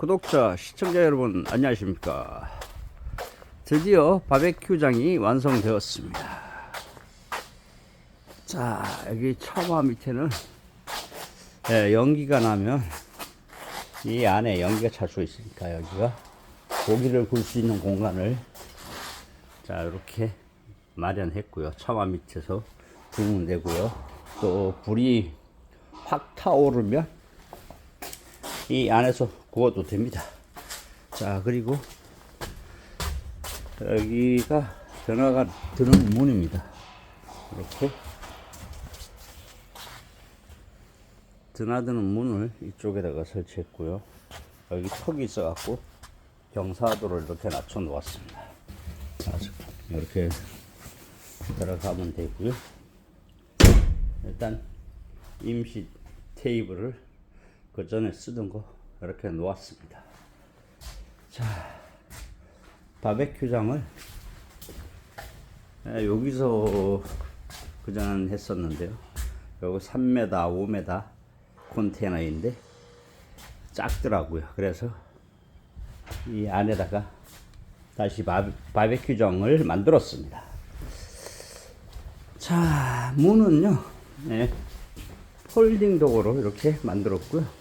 구독자, 시청자 여러분 안녕하십니까. 드디어 바베큐장이 완성되었습니다. 자, 여기 처마 밑에는 예, 연기가 나면 이 안에 연기가 찰수 있으니까 여기가 고기를 굴 수 있는 공간을 자, 이렇게 마련했고요. 처마 밑에서 구우면 되고요. 또 불이 확 타오르면 이 안에서 구워도 됩니다. 자, 그리고 여기가 전화가 드는 문입니다. 이렇게 드나드는 문을 이쪽에다가 설치했고요. 여기 턱이 있어갖고 경사도를 이렇게 낮춰 놓았습니다. 이렇게 들어가면 되고요. 일단 임시 테이블을 그 전에 쓰던 거 이렇게 놓았습니다. 자, 바베큐장을 예, 여기서 그전 했었는데요. 여기 3m, 5m 컨테이너인데 작더라고요. 그래서 이 안에다가 다시 바, 바베큐장을 만들었습니다. 자, 문은요, 네, 폴딩 도어로 이렇게 만들었고요.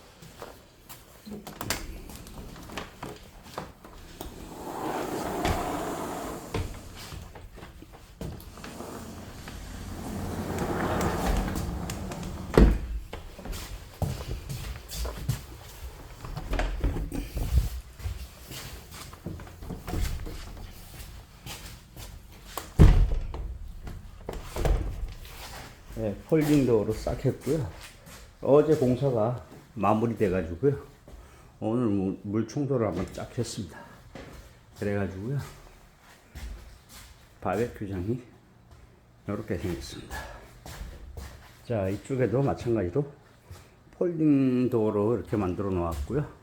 네, 폴딩 도어로 싹 했고요. 어제 공사가 마무리돼 가지고요. 오늘 물, 물 청소를 한번 쫙 했습니다. 그래 가지고요. 바베큐장이 이렇게 생겼습니다. 자, 이쪽에도 마찬가지로 폴딩 도어로 이렇게 만들어 놓았고요.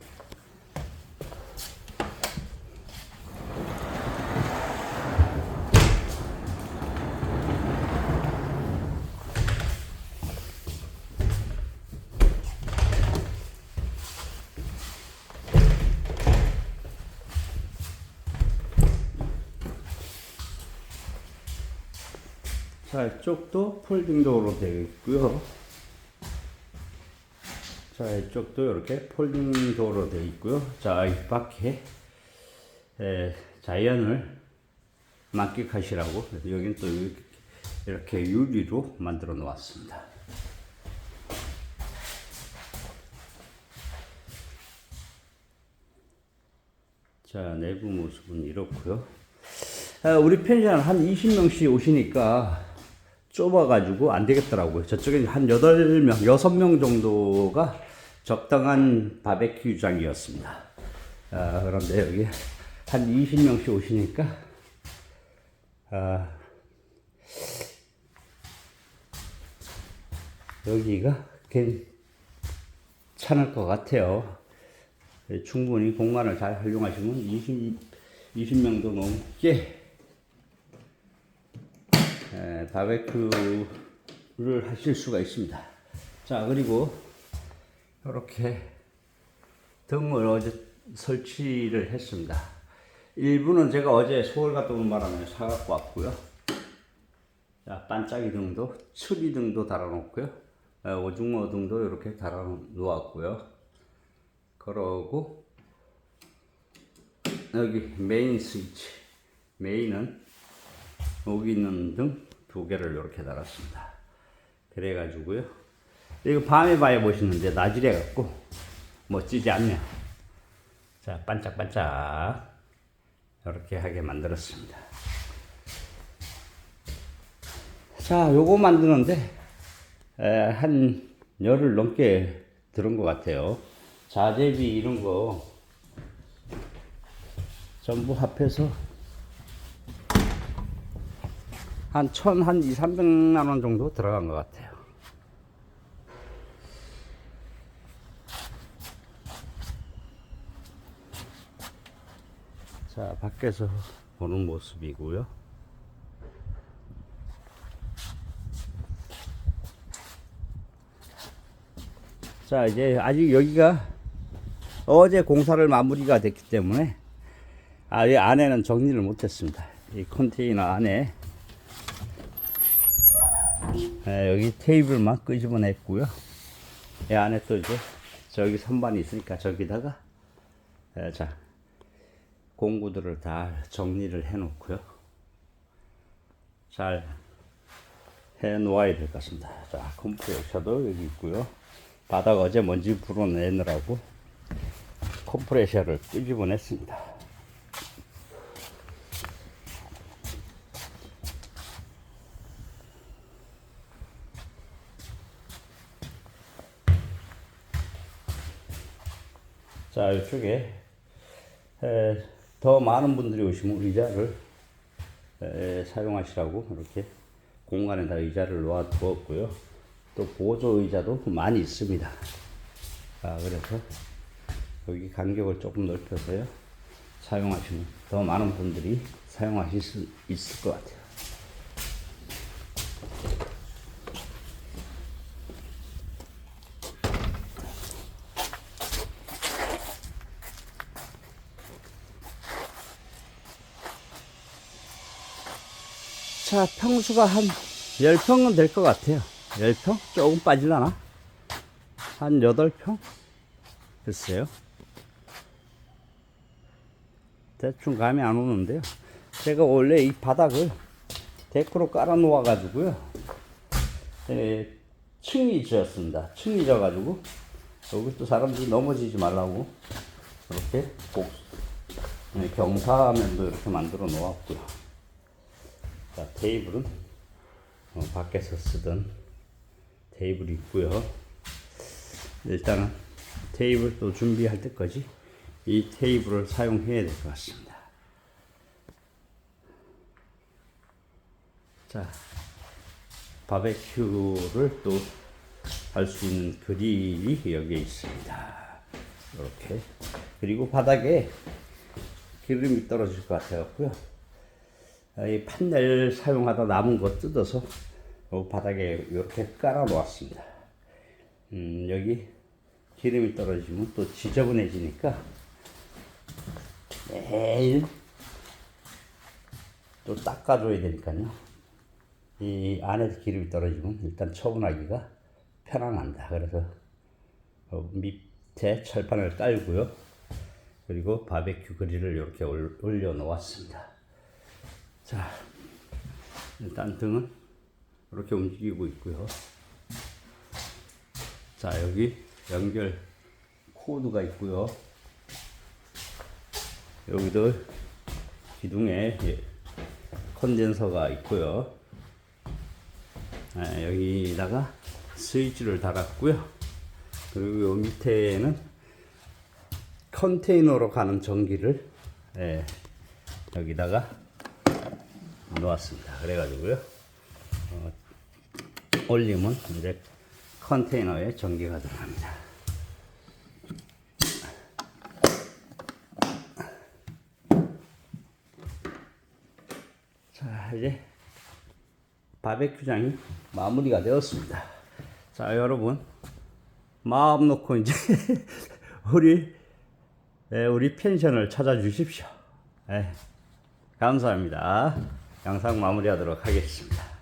자, 이쪽도 폴딩 도어로 되어 있고요. 자, 이쪽도 이렇게 폴딩 도어로 되어 있고요. 자, 이 밖에 에, 자연을 만끽하시라고 여기는 또 이렇게, 이렇게 유리로 만들어 놓았습니다. 자, 내부 모습은 이렇고요. 아, 우리 펜션 한 20명씩 오시니까 좁아가지고 안 되겠더라고요. 저쪽에 한 8명, 6명 정도가 적당한 바베큐장이었습니다. 아, 그런데 여기 한 20명씩 오시니까, 아, 여기가 괜찮을 것 같아요. 충분히 공간을 잘 활용하시면 20, 20명도 넘게 에, 바베큐를 하실 수가 있습니다. 자, 그리고 이렇게 등을 어제 설치를 했습니다. 일부는 제가 어제 서울 갔다 온 바람에 사갖고 왔고요. 자, 반짝이 등도, 추리 등도 달아놓고요. 에, 오징어 등도 이렇게 달아놓았고요. 그러고 여기 메인 스위치 메인은 여기 있는 등 두 개를 이렇게 달았습니다. 그래 가지고요. 이거 밤에 봐야 멋있는데 낮이래 갖고 멋지지 않네요 자 반짝반짝 이렇게 하게 만들었습니다. 자 요거 만드는데 에, 한 열흘 넘게 들은 것 같아요. 자재비 이런 거 전부 합해서 한 천, 한 이, 삼백만 원 정도 들어간 것 같아요. 자, 밖에서 보는 모습이고요. 자, 이제 아직 여기가 어제 공사를 마무리가 됐기 때문에 아, 이 안에는 정리를 못했습니다. 이 컨테이너 안에 예, 여기 테이블만 끄집어냈고요. 이 안에 또 이제 저기 선반이 있으니까 저기다가 예, 자 공구들을 다 정리를 해놓고요. 잘 해놓아야 될 것 같습니다. 자 컴프레셔도 여기 있고요. 바닥 어제 먼지 불어내느라고 컴프레셔를 끄집어냈습니다. 자, 이쪽에 에, 더 많은 분들이 오시면 의자를 에, 사용하시라고 이렇게 공간에다 의자를 놓아 두었고요. 또 보조 의자도 많이 있습니다. 아, 그래서 여기 간격을 조금 넓혀서요. 사용하시면 더 많은 분들이 사용하실 수 있을 것 같아요. 자, 평수가 한 10평은 될 것 같아요. 10평? 조금 빠질라나? 한 8평? 글쎄요. 대충 감이 안 오는데요. 제가 원래 이 바닥을 데크로 깔아 놓아 가지고요. 예, 층이 지었습니다. 층이 져가지고 여기 또 사람들이 넘어지지 말라고 이렇게 복, 예, 경사면도 이렇게 만들어 놓았고요. 자, 테이블은 어, 밖에서 쓰던 테이블이 있고요. 일단은 테이블 또 준비할 때까지 이 테이블을 사용해야 될 것 같습니다. 자, 바베큐를 또 할 수 있는 그릴이 여기에 있습니다. 이렇게. 그리고 바닥에 기름이 떨어질 것 같아갖고요. 이 판넬 사용하다 남은 거 뜯어서 요 바닥에 이렇게 깔아 놓았습니다. 음, 여기 기름이 떨어지면 또 지저분해지니까 매일 또 닦아줘야 되니까요. 이 안에서 기름이 떨어지면 일단 처분하기가 편안합니다. 그래서 어, 밑에 철판을 깔고요. 그리고 바베큐 그릴을 이렇게 올- 올려 놓았습니다. 자, 일단 등은 이렇게 움직이고 있고요. 자, 여기 연결 코드가 있고요. 여기도 기둥에 예, 컨덴서가 있고요. 아, 여기다가 스위치를 달았고요. 그리고 요 밑에는 컨테이너로 가는 전기를 예, 여기다가 놓았습니다. 그래가지고요. 어, 올리면 이제 컨테이너에 전기가 들어갑니다. 자, 이제 바베큐장이 마무리가 되었습니다. 자, 여러분. 마음 놓고 이제 우리 예, 우리 펜션을 찾아주십시오. 예, 감사합니다. 영상 마무리하도록 하겠습니다.